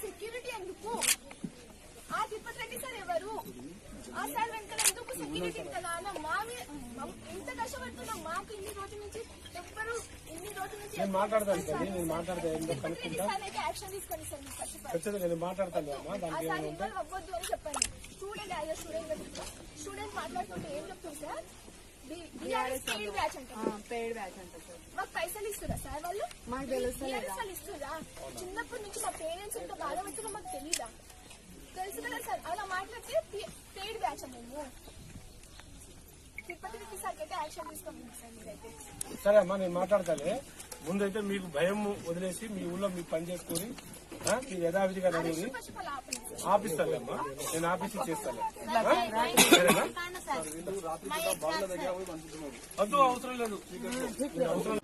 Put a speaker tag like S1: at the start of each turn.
S1: Security ఎందుకు ఆ sir ఎవరు? ఆ సార్ వెంకట ఎందుకు సెక్యూరిటీ కదా అన్న మా మాకు ఇన్ని రోజుల నుంచి ఎవ్వరు ఇన్ని రోజుల నుంచి
S2: నేను మాట్లాడతాను సార్ నేను మాట్లాడతాను కనుక్కుంటా?
S1: యాక్షన్ తీసుకోండి
S2: మాట్లాడతాను అమ్మా
S1: అవ్వద్దు అని చెప్పండి. చూడండి అయ్యో student paid batch
S3: paid sir.
S1: మాకు పైసలు ఇస్తురా సార్ వాళ్ళు?
S3: మాకు
S1: ఇస్తురా? చిన్నప్పటి నుంచి మా పేరెంట్స్ ఎంత బాధపడుతున్నా మాకు తెలీదా? తెలుసు కదా సార్? అలా మాట్లాడితే పెయిడ్ బ్యాచ్ మేము. సార్
S2: అమ్మా నేను మాట్లాడతానే ముందైతే మీకు భయం వదిలేసి మీ ఊళ్ళో మీకు పని చేసుకొని ఆ, మీరు యథావిధిగా నడిగి అమ్మా నేను ఆఫీస్ చేస్తాను వద్దు అవసరం లేదు. అవసరం